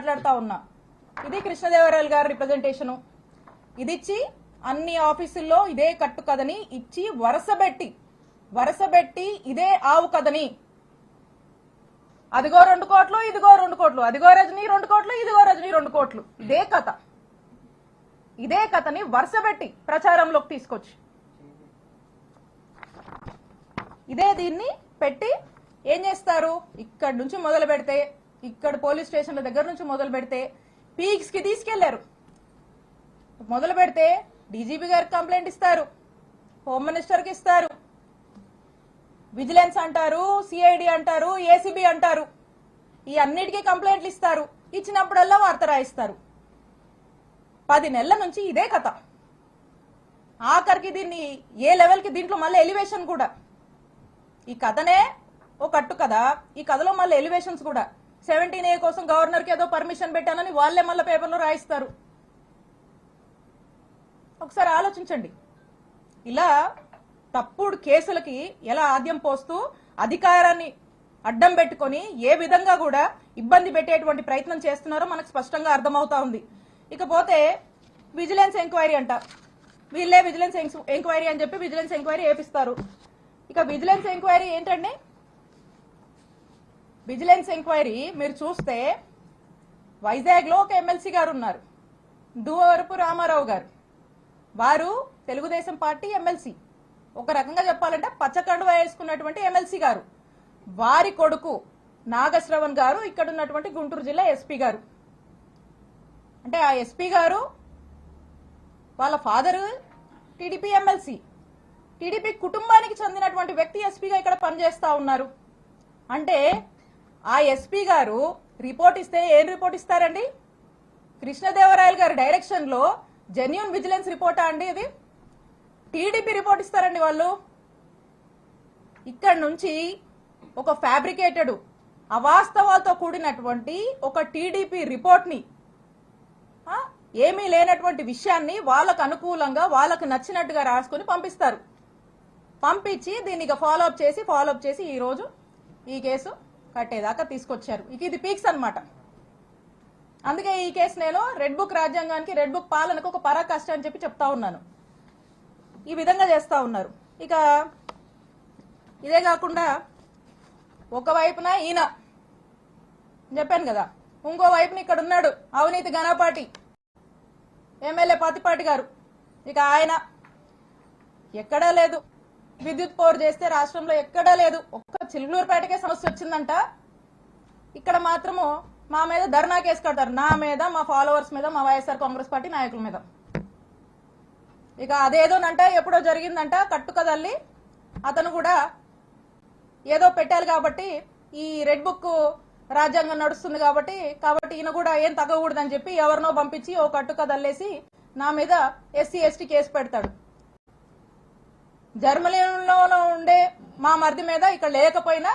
మాట్లాడుతూ ఉన్నా. ఇది కృష్ణదేవరాయలు గారి రిప్రజెంటేషను ఇది ఇచ్చి అన్ని ఆఫీసుల్లో ఇదే కట్టు కథని ఇచ్చి వరసబెట్టి వరసబెట్టి ఇదే ఆవు కథని. అదిగో రెండు కోట్లు ఇదిగో రెండు కోట్లు అదిగో రజనీ రెండు కోట్లు ఇదిగో రజనీ రెండు కోట్లు. ఇదే కథ. ఇదే కథని వరుసబెట్టి ప్రచారంలోకి తీసుకొచ్చి. ఇదే దీన్ని పెట్టి ఏం చేస్తారు? ఇక్కడి నుంచి మొదలు పెడితే ఇక్కడ పోలీస్ స్టేషన్ల దగ్గర నుంచి మొదలు పెడితే పీక్స్కి తీసుకెళ్ళారు. మొదలు పెడితే డీజీపీ గారికి కంప్లైంట్ ఇస్తారు. హోమ్ మినిస్టర్కి ఇస్తారు. విజిలెన్స్ అంటారు సిఐడి అంటారు ఏసీబీ అంటారు. ఈ అన్నిటికీ కంప్లైంట్లు ఇస్తారు. ఇచ్చినప్పుడల్లా వార్త రాయిస్తారు. పది నెలల నుంచి ఇదే కథ. ఆఖరికి దీన్ని ఏ లెవెల్కి దీంట్లో మళ్ళీ ఎలివేషన్ కూడా. ఈ కథనే ఒక కట్టు కదా. ఈ కథలో మళ్ళీ ఎలివేషన్స్ కూడా. సెవెంటీన్ ఏ కోసం గవర్నర్కి ఏదో పర్మిషన్ పెట్టానని వాళ్ళే మళ్ళీ పేపర్లో రాయిస్తారు. ఒకసారి ఆలోచించండి. ఇలా తప్పుడు కేసులకి ఎలా ఆద్యం పోస్తూ అధికారాన్ని అడ్డం పెట్టుకొని ఏ విధంగా కూడా ఇబ్బంది పెట్టేటువంటి ప్రయత్నం చేస్తున్నారో మనకు స్పష్టంగా అర్థమవుతా ఉంది. ఇకపోతే విజిలెన్స్ ఎంక్వైరీ అంట. వీళ్ళే విజిలెన్స్ ఎంక్వైరీ అని చెప్పి విజిలెన్స్ ఎంక్వైరీ వేపిస్తారు ఇక విజిలెన్స్ ఎంక్వైరీ ఏంటండి? విజిలెన్స్ ఎంక్వైరీ మీరు చూస్తే వైజాగ్లో ఒక ఎమ్మెల్సీ గారు ఉన్నారు. దువరపు రామారావు గారు. వారు తెలుగుదేశం పార్టీ ఎమ్మెల్సీ ఒక రకంగా చెప్పాలంటే పచ్చకండువ వేసుకున్నటువంటి ఎమ్మెల్సీ గారు. వారి కొడుకు నాగశ్రవణ్ గారు ఇక్కడ ఉన్నటువంటి గుంటూరు జిల్లా ఎస్పీ గారు. అంటే ఆ ఎస్పీ గారు వాళ్ళ ఫాదరు టీడీపీ ఎమ్మెల్సీ టీడీపీ కుటుంబానికి చెందినటువంటి వ్యక్తి ఎస్పీగా ఇక్కడ పనిచేస్తా ఉన్నారు. అంటే ఆ ఎస్పీ గారు రిపోర్ట్ ఇస్తే ఏం రిపోర్ట్ ఇస్తారండి? కృష్ణదేవరాయలు గారి డైరెక్షన్లో జెన్యున్ విజిలెన్స్ రిపోర్టా అండి ఇది? టీడీపీ రిపోర్ట్ ఇస్తారండి వాళ్ళు. ఇక్కడ నుంచి ఒక ఫ్యాబ్రికేటెడ్ అవాస్తవాలతో కూడినటువంటి ఒక టీడీపీ రిపోర్ట్ని ఏమీ లేనటువంటి విషయాన్ని వాళ్ళకు అనుకూలంగా వాళ్ళకు నచ్చినట్టుగా రాసుకొని పంపిస్తారు. పంపించి దీన్ని ఫాలోఅప్ ఫాలో అప్ చేసి ఫాలోఅప్ చేసి ఈరోజు ఈ కేసు కట్టేదాకా తీసుకొచ్చారు. ఇక ఇది పీక్స్ అన్నమాట. అందుకే ఈ కేసు నేను రెడ్ బుక్ రాజ్యాంగానికి రెడ్ బుక్ పాలనకు ఒక పరాకాష్ట అని చెప్పి చెప్తా ఉన్నాను. ఈ విధంగా చేస్తా ఉన్నారు. ఇక ఇదే కాకుండా ఒకవైపున ఈయన చెప్పాను కదా ఇంకో వైపున ఇక్కడ ఉన్నాడు అవినీతి ఘనపాటి ఎమ్మెల్యే పాతిపాటి గారు. ఇక ఆయన ఎక్కడా లేదు. విద్యుత్ పోరు చేస్తే రాష్ట్రంలో ఎక్కడా లేదు. ఒక్క చిలుగులూరుపేటకే సమస్య వచ్చిందంట. ఇక్కడ మాత్రము మా మీద ధర్నా కేసు కడతారు. నా మీద మా ఫాలోవర్స్ మీద మా వైఎస్ఆర్ కాంగ్రెస్ పార్టీ నాయకుల మీద. ఇక అదేదోనంట ఎప్పుడో జరిగిందంట కట్టుక తల్లి అతను కూడా ఏదో పెట్టాలి కాబట్టి ఈ రెడ్ బుక్ రాజ్యాంగం నడుస్తుంది కాబట్టి కాబట్టి ఈయన కూడా ఏం తగ్గకూడదని చెప్పి ఎవరినో పంపించి ఓ కట్టుక తల్లేసి నా మీద ఎస్సీ ఎస్టీ కేసు పెడతాడు. జర్మనీలో ఉండే మా మరిది మీద ఇక్కడ లేకపోయినా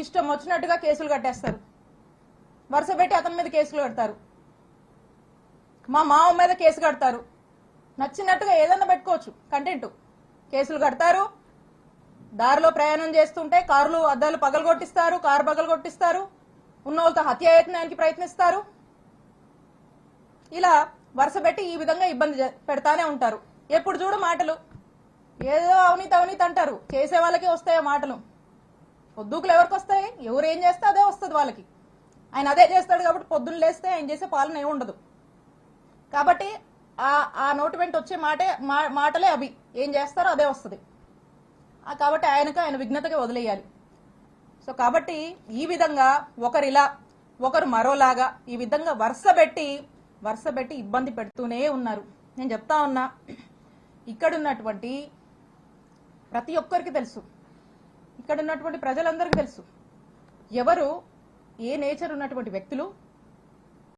ఇష్టం వచ్చినట్టుగా కేసులు కట్టేస్తారు. వరుస పెట్టి అతని మీద కేసులు కడతారు. మా మామ మీద కేసు కడతారు. నచ్చినట్టుగా ఏదైనా పెట్టుకోవచ్చు కంటెంట్ కేసులు కడతారు. దారిలో ప్రయాణం చేస్తుంటే కార్లు అద్దాలు పగలగొట్టిస్తారు కారు పగలగొట్టిస్తారు. ఉన్న వాళ్ళతో హత్యాయత్నానికి ప్రయత్నిస్తారు. ఇలా వరుస పెట్టి ఈ విధంగా ఇబ్బంది పెడతానే ఉంటారు. ఎప్పుడు చూడు మాటలు ఏదో అవినీతి అవినీతి అంటారు. చేసే వాళ్ళకే వస్తాయి మాటలు. పొద్దుకులు ఎవరికి వస్తాయి? ఎవరు ఏం చేస్తే అదే వస్తుంది వాళ్ళకి. ఆయన అదే చేస్తాడు కాబట్టి పొద్దున్న లేస్తే ఆయన చేసే పాలన ఏమి ఉండదు. కాబట్టి ఆ ఆ నోటి వెంట వచ్చే మాటే మా- మాటలే అవి. ఏం చేస్తారో అదే వస్తుంది. కాబట్టి ఆయనకు ఆయన విఘ్నతగా వదిలేయాలి. సో కాబట్టి ఈ విధంగా ఒకరు ఇలా ఒకరు మరోలాగా ఈ విధంగా వరుస పెట్టి వరుస పెట్టి ఇబ్బంది పెడుతూనే ఉన్నారు. నేను చెప్తా ఉన్నా ఇక్కడ ఉన్నటువంటి ప్రతి ఒక్కరికి తెలుసు. ఇక్కడ ఉన్నటువంటి ప్రజలందరికీ తెలుసు. ఎవరు ఏ నేచర్ ఉన్నటువంటి వ్యక్తులు